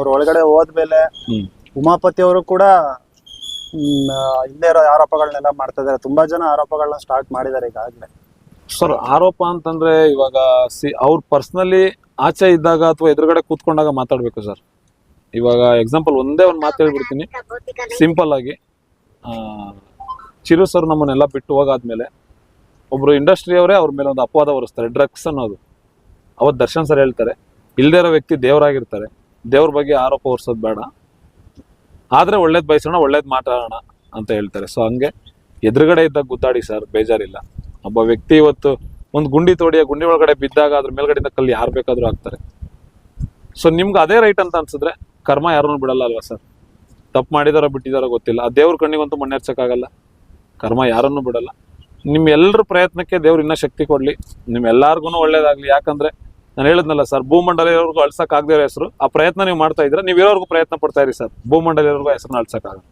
ಅವ್ರ ಒಳಗಡೆ ಹೋದ್ಮೇಲೆ ಉಮಾಪತಿ ಅವರು ಕೂಡ ಹಿಂದೆ ಇರೋ ಆರೋಪಗಳನ್ನೆಲ್ಲ ಮಾಡ್ತಾ ಇದಾರೆ ತುಂಬಾ ಜನ ಆರೋಪಗಳನ್ನ ಸ್ಟಾರ್ಟ್ ಮಾಡಿದ್ದಾರೆ ಈಗಾಗಲೇ. ಸರ್ ಆರೋಪ ಅಂತಂದ್ರೆ ಇವಾಗ ಸಿ ಅವ್ರ ಪರ್ಸ್ನಲಿ ಆಚೆ ಇದ್ದಾಗ ಅಥವಾ ಎದುರುಗಡೆ ಕೂತ್ಕೊಂಡಾಗ ಮಾತಾಡ್ಬೇಕು ಸರ್. ಇವಾಗ ಎಕ್ಸಾಂಪಲ್ ಒಂದೇ ಒಂದು ಮಾತು ಹೇಳ್ಬಿಡ್ತೀನಿ. ಸಿಂಪಲ್ ಆಗಿ ಚಿರು ಸರ್ ನಮ್ಮನ್ನೆಲ್ಲ ಬಿಟ್ಟು ಹೋಗಾದ್ಮೇಲೆ ಒಬ್ರು ಇಂಡಸ್ಟ್ರಿ ಅವರೇ ಅವ್ರ ಮೇಲೆ ಒಂದು ಅಪವಾದ ಹೊರಿಸ್ತಾರೆ ಡ್ರಗ್ಸ್ ಅನ್ನೋದು. ಅವತ್ತು ದರ್ಶನ್ ಸರ್ ಹೇಳ್ತಾರೆ ಇಲ್ದೇ ಇರೋ ವ್ಯಕ್ತಿ ದೇವರಾಗಿರ್ತಾರೆ. ದೇವ್ರ ಬಗ್ಗೆ ಆರೋಪ ಹೊರಿಸೋದು ಬೇಡ. ಆದ್ರೆ ಒಳ್ಳೇದು ಬಯಸೋಣ, ಒಳ್ಳೇದ್ ಮಾತಾಡೋಣ ಅಂತ ಹೇಳ್ತಾರೆ. ಸೊ ಹಂಗೆ ಎದುರುಗಡೆ ಇದ್ದಾಗ ಗುದ್ದಾಡಿ ಸರ್, ಬೇಜಾರಿಲ್ಲ. ಒಬ್ಬ ವ್ಯಕ್ತಿ ಇವತ್ತು ಒಂದು ಗುಂಡಿ ತೋಡಿ ಆ ಗುಂಡಿ ಒಳಗಡೆ ಬಿದ್ದಾಗ ಅದ್ರ ಮೇಲ್ಗಡೆಯಿಂದ ಕಲ್ಲಿ ಯಾರು ಬೇಕಾದ್ರೂ ಹಾಕ್ತಾರೆ. ಸೊ ನಿಮ್ಗೆ ಅದೇ ರೈಟ್ ಅಂತ ಅನ್ಸಿದ್ರೆ ಕರ್ಮ ಯಾರನ್ನೂ ಬಿಡಲ್ಲ ಅಲ್ವಾ ಸರ್? ತಪ್ಪು ಮಾಡಿದಾರೋ ಬಿಟ್ಟಿದಾರೋ ಗೊತ್ತಿಲ್ಲ. ಆ ದೇವ್ರ ಕಣ್ಣಿಗಂತೂ ಮಣ್ಣೆರ್ಸಕ್ಕಾಗಲ್ಲ ಕರ್ಮ ಯಾರನ್ನೂ ಬಿಡಲ್ಲ. ನಿಮ್ಮೆಲ್ಲರ ಪ್ರಯತ್ನಕ್ಕೆ ದೇವ್ರು ಇನ್ನೂ ಶಕ್ತಿ ಕೊಡಲಿ. ನಿಮ್ಮೆಲ್ಲರಿಗೂ ಒಳ್ಳೇದಾಗಲಿ. ಯಾಕಂದ್ರೆ ನಾನು ಹೇಳದ್ನಲ್ಲ ಸರ್ ಭೂಮಂಡಲ ಇರೋರ್ಗು ಅಳ್ಸಕ್ ಆಗದೇ ಇರೋ ಹೆಸರು. ಆ ಪ್ರಯತ್ನ ನೀವು ಮಾಡ್ತಾ ಇದ್ರೆ ನೀವು ಇರೋರ್ಗು ಪ್ರಯತ್ನ ಪಡ್ತಾ ಇರಿ ಸರ್ ಭೂಮಂಡಲ ಹೆಸರು ಹೆಸರನ್ನ ಅಳ್ಸಕ್ಕಾಗಲ್ಲ.